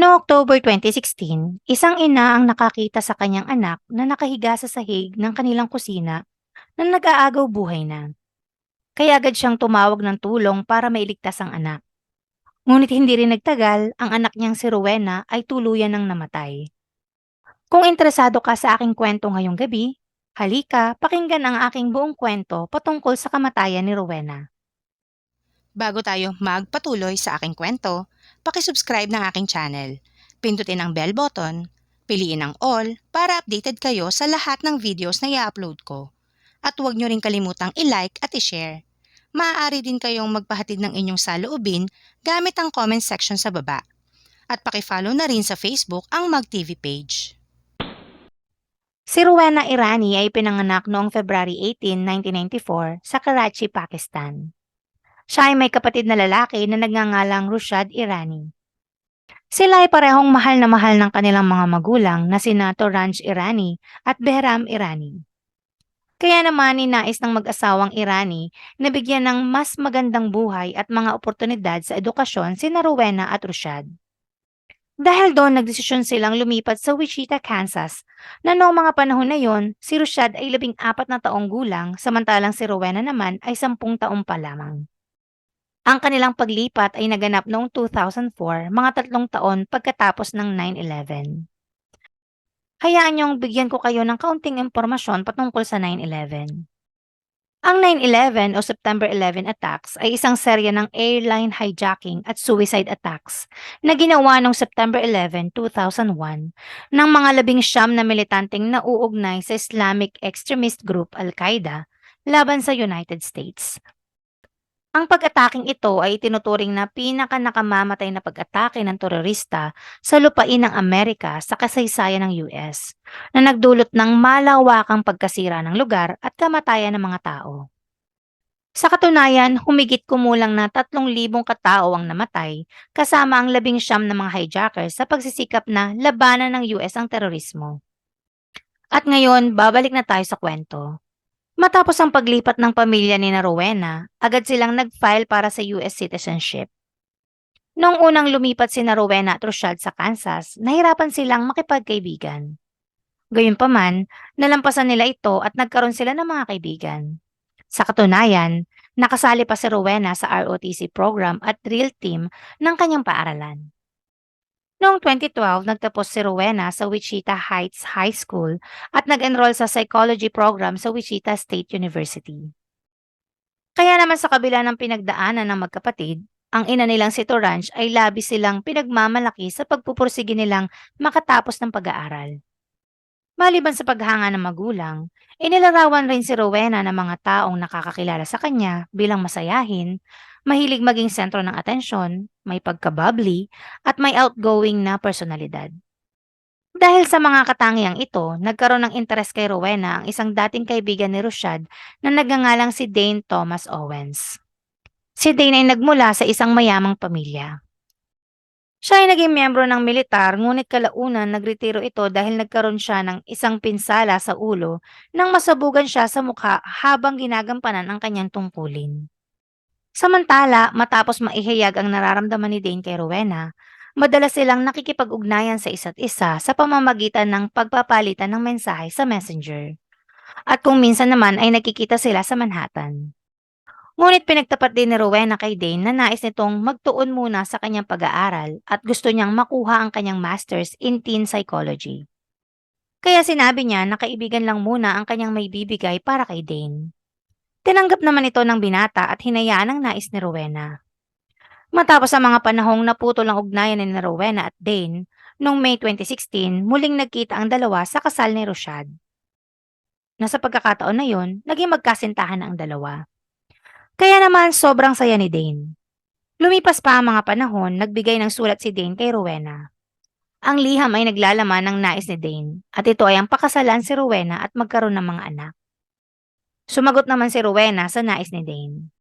Noong October 2016, isang ina ang nakakita sa kanyang anak na nakahiga sa sahig ng kanilang kusina na nag-aagaw buhay na. Kaya agad siyang tumawag ng tulong para mailigtas ang anak. Ngunit hindi rin nagtagal, ang anak niyang si Rowena ay tuluyan ng namatay. Kung interesado ka sa aking kwento ngayong gabi, halika, pakinggan ang aking buong kwento patungkol sa kamatayan ni Rowena. Bago tayo magpatuloy sa aking kwento, pakisubscribe ng aking channel. Pindutin ang bell button, piliin ang all para updated kayo sa lahat ng videos na i-upload ko. At huwag nyo rin kalimutang i-like at i-share. Maaari din kayong magpahatid ng inyong saloobin gamit ang comment section sa baba. At pakifollow na rin sa Facebook ang MagTV page. Si Rowena Irani ay pinanganak noong February 18, 1994 sa Karachi, Pakistan. Siya ay may kapatid na lalaki na nagngangalang Rushad Irani. Sila ay parehong mahal na mahal ng kanilang mga magulang na sina Toranj Irani at Behram Irani. Kaya naman ninais ng mag-asawang Irani na bigyan ng mas magandang buhay at mga oportunidad sa edukasyon sina Rowena at Rushad. Dahil doon nagdesisyon silang lumipat sa Wichita, Kansas, na noong mga panahon na yon, si Rushad ay labing apat na taong gulang samantalang si Rowena naman ay sampung taong pa lamang. Ang kanilang paglipat ay naganap noong 2004, mga tatlong taon pagkatapos ng 9-11. Hayaan niyong bigyan ko kayo ng kaunting impormasyon patungkol sa 9-11. Ang 9-11 o September 11 attacks ay isang serya ng airline hijacking at suicide attacks na ginawa noong September 11, 2001 ng mga labing siyam na militanteng nauugnay sa Islamic extremist group Al-Qaeda laban sa United States. Ang pag-ataking ito ay tinuturing na pinaka-nakamamatay na pag-atake ng terorista sa lupain ng Amerika sa kasaysayan ng US na nagdulot ng malawakang pagkasira ng lugar at kamatayan ng mga tao. Sa katunayan, humigit kumulang na 3,000 katao ang namatay kasama ang labing siyam na mga hijackers sa pagsisikap na labanan ng US ang terorismo. At ngayon, babalik na tayo sa kwento. Matapos ang paglipat ng pamilya ni na Rowena, agad silang nag-file para sa US citizenship. Noong unang lumipat si na Rowena at Rochelle sa Kansas, nahirapan silang makipagkaibigan. Gayunpaman, nalampasan nila ito at nagkaroon sila ng mga kaibigan. Sa katunayan, nakasali pa si Rowena sa ROTC program at drill team ng kanyang paaralan. Noong 2012, nagtapos si Rowena sa Wichita Heights High School at nag-enroll sa psychology program sa Wichita State University. Kaya naman sa kabila ng pinagdaanan ng magkapatid, ang ina nilang si Torange ay labi silang pinagmamalaki sa pagpupursige nilang makatapos ng pag-aaral. Maliban sa paghanga ng magulang, inilarawan rin si Rowena ng mga taong nakakakilala sa kanya bilang masayahin, mahilig maging sentro ng atensyon, may pagkababli, at may outgoing na personalidad. Dahil sa mga katangiang ito, nagkaroon ng interes kay Rowena ang isang dating kaibigan ni Rushad na nagngangalang si Dane Thomas Owens. Si Dane ay nagmula sa isang mayamang pamilya. Siya ay naging miyembro ng militar ngunit kalaunan nagretiro ito dahil nagkaroon siya ng isang pinsala sa ulo nang masabugan siya sa mukha habang ginagampanan ang kanyang tungkulin. Samantala, matapos maihayag ang nararamdaman ni Dane kay Rowena, madalas silang nakikipag-ugnayan sa isa't isa sa pamamagitan ng pagpapalitan ng mensahe sa messenger. At kung minsan naman ay nakikita sila sa Manhattan. Ngunit pinagtapat din ni Rowena kay Dane na nais nitong magtuon muna sa kanyang pag-aaral at gusto niyang makuha ang kanyang master's in teen psychology. Kaya sinabi niya na kaibigan lang muna ang kanyang may bibigay para kay Dane. Tinanggap naman ito ng binata at hinayaan ang nais ni Rowena. Matapos ang mga panahong naputol ang ugnayan ni Rowena at Dane, noong May 2016, muling nagkita ang dalawa sa kasal ni Roshad. Nasa pagkakataon na yon, naging magkasintahan ang dalawa. Kaya naman sobrang saya ni Dane. Lumipas pa ang mga panahon, nagbigay ng sulat si Dane kay Rowena. Ang liham ay naglalaman ng nais ni Dane at ito ay ang pakasalan si Rowena at magkaroon ng mga anak. Sumagot naman si Rowena sa nais ni Dane.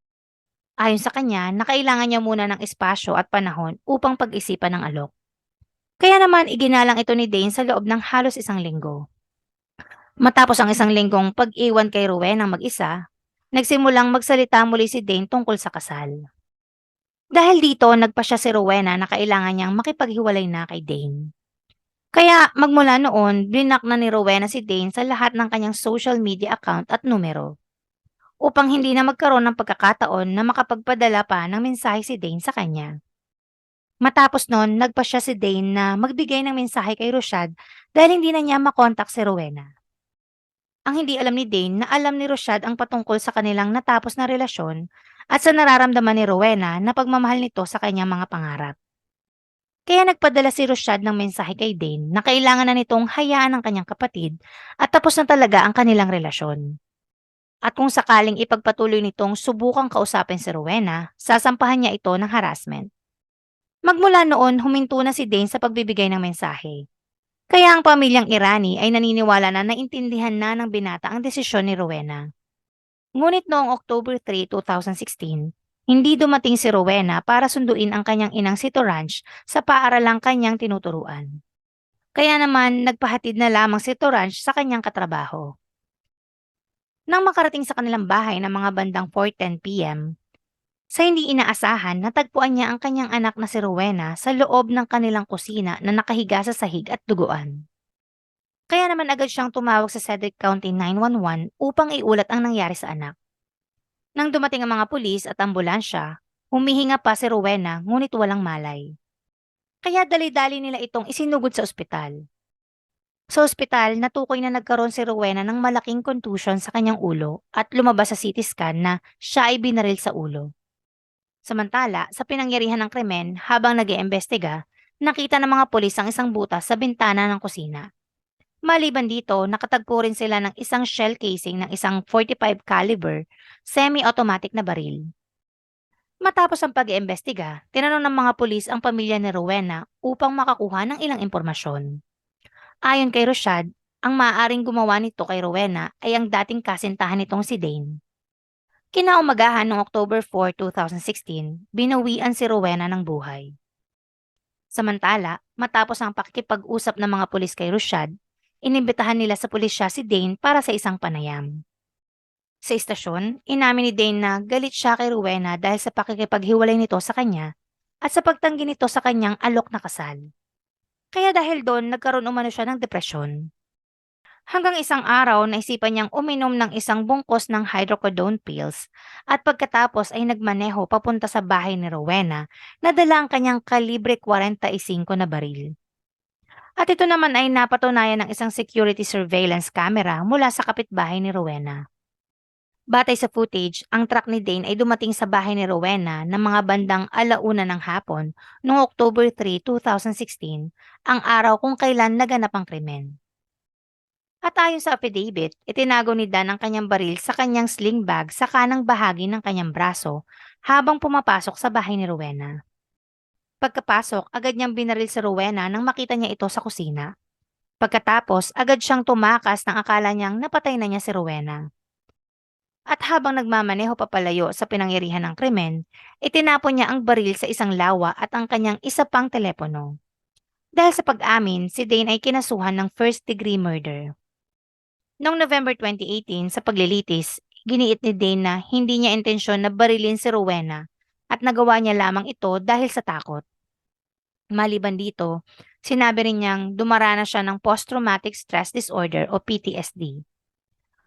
Ayon sa kanya, nakailangan niya muna ng espasyo at panahon upang pag-isipan ng alok. Kaya naman iginalang ito ni Dane sa loob ng halos isang linggo. Matapos ang isang linggong pag-iwan kay Rowena mag-isa, nagsimulang magsalita muli si Dane tungkol sa kasal. Dahil dito, nagpa siya si Rowena na kailangan niyang makipaghiwalay na kay Dane. Kaya magmula noon, blinak na ni Rowena si Dane sa lahat ng kanyang social media account at numero upang hindi na magkaroon ng pagkakataon na makapagpadala pa ng mensahe si Dane sa kanya. Matapos noon, nagpa siya si Dane na magbigay ng mensahe kay Roshad dahil hindi na niya makontak si Rowena. Ang hindi alam ni Dane na alam ni Roshad ang patungkol sa kanilang natapos na relasyon at sa nararamdaman ni Rowena na pagmamahal nito sa kanyang mga pangarap. Kaya nagpadala si Roshad ng mensahe kay Dane na kailangan na nitong hayaan ang kanyang kapatid at tapos na talaga ang kanilang relasyon. At kung sakaling ipagpatuloy nitong subukang kausapin si Rowena, sasampahan niya ito ng harassment. Magmula noon, huminto na si Dane sa pagbibigay ng mensahe. Kaya ang pamilyang Irani ay naniniwala na naintindihan na ng binata ang desisyon ni Rowena. Ngunit noong October 3, 2016, hindi dumating si Rowena para sunduin ang kanyang inang si Torange sa paaralang kanyang tinuturuan. Kaya naman nagpahatid na lamang si Torange sa kanyang katrabaho. Nang makarating sa kanilang bahay ng mga bandang 4.10 p.m., sa hindi inaasahan, natagpuan niya ang kanyang anak na si Rowena sa loob ng kanilang kusina na nakahiga sa sahig at duguan. Kaya naman agad siyang tumawag sa Cedric County 911 upang iulat ang nangyari sa anak. Nang dumating ang mga pulis at ambulansya, humihinga pa si Rowena ngunit walang malay. Kaya dali-dali nila itong isinugod sa ospital. Sa ospital, natukoy na nagkaroon si Rowena ng malaking contusion sa kanyang ulo at lumabas sa CT scan na siya ay binaril sa ulo. Samantala, sa pinangyarihan ng krimen, habang nag iimbestiga nakita ng mga pulis ang isang butas sa bintana ng kusina. Maliban dito, nakatagpo rin sila ng isang shell casing ng isang 45 caliber semi-automatic na baril. Matapos ang pag-iimbestiga, tinanong ng mga pulis ang pamilya ni Rowena upang makakuha ng ilang impormasyon. Ayon kay Roshad, ang maaaring gumawa nito kay Rowena ay ang dating kasintahan nitong si Dane. Kinaumagahan noong October 4, 2016, binawian si Rowena ng buhay. Samantala, matapos ang pakikipag-usap ng mga pulis kay Roshad, inimbitahan nila sa pulisya si Dane para sa isang panayam. Sa istasyon, inamin ni Dane na galit siya kay Rowena dahil sa pakikipaghiwalay nito sa kanya at sa pagtanggi nito sa kanyang alok na kasal. Kaya dahil doon, nagkaroon umano siya ng depresyon. Hanggang isang araw, naisipan niyang uminom ng isang bungkos ng hydrocodone pills at pagkatapos ay nagmaneho papunta sa bahay ni Rowena na dala ang kanyang kalibre 45 na baril. At ito naman ay napatunayan ng isang security surveillance camera mula sa kapitbahay ni Rowena. Batay sa footage, ang truck ni Dane ay dumating sa bahay ni Rowena ng mga bandang alauna ng hapon noong October 3, 2016, ang araw kung kailan naganap ang krimen. At ayon sa affidavit, itinago ni Dan ang kanyang baril sa kanyang sling bag sa kanang bahagi ng kanyang braso habang pumapasok sa bahay ni Rowena. Pagkapasok, agad niyang binaril si Rowena nang makita niya ito sa kusina. Pagkatapos, agad siyang tumakas nang akala niyang napatay na niya si Rowena. At habang nagmamaneho papalayo sa pinangyarihan ng krimen, itinapon niya ang baril sa isang lawa at ang kanyang isa pang telepono. Dahil sa pag-amin, si Dane ay kinasuhan ng first-degree murder. Noong November 2018, sa paglilitis, giniit ni Dane na hindi niya intensyon na barilin si Rowena at nagawa niya lamang ito dahil sa takot. Maliban dito, sinabi rin niyang dumaranas siya ng post-traumatic stress disorder o PTSD.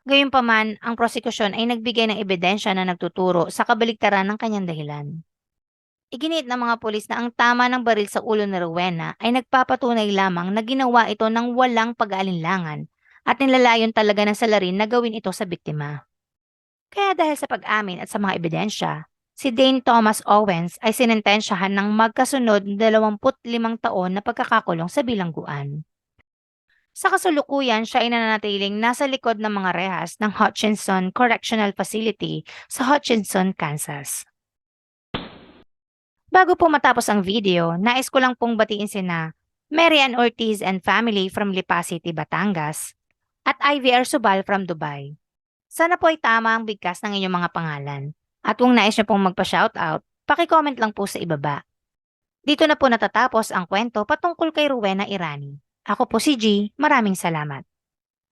Gayunpaman, ang prosekusyon ay nagbigay ng ebidensya na nagtuturo sa kabaligtaran ng kanyang dahilan. Iginiit ng mga pulis na ang tama ng baril sa ulo ni Rowena ay nagpapatunay lamang na ginawa ito ng walang pag-aalinlangan at nilalayon talaga ng salarin na gawin ito sa biktima. Kaya dahil sa pag-amin at sa mga ebidensya, si Dane Thomas Owens ay sinentensyahan ng magkasunod 25 taon na pagkakakulong sa bilangguan. Sa kasulukuyan, siya ay nananatiling nasa likod ng mga rehas ng Hutchinson Correctional Facility sa Hutchinson, Kansas. Bago po matapos ang video, nais ko lang pong batiin sina Mary Ann Ortiz and family from Lipa City, Batangas, at IVR Subal from Dubai. Sana po ay tama ang bigkas ng inyong mga pangalan. At kung nais nyo pong magpa-shoutout, pakicomment lang po sa ibaba. Dito na po natatapos ang kwento patungkol kay Rowena Irani. Ako po si G. Maraming salamat.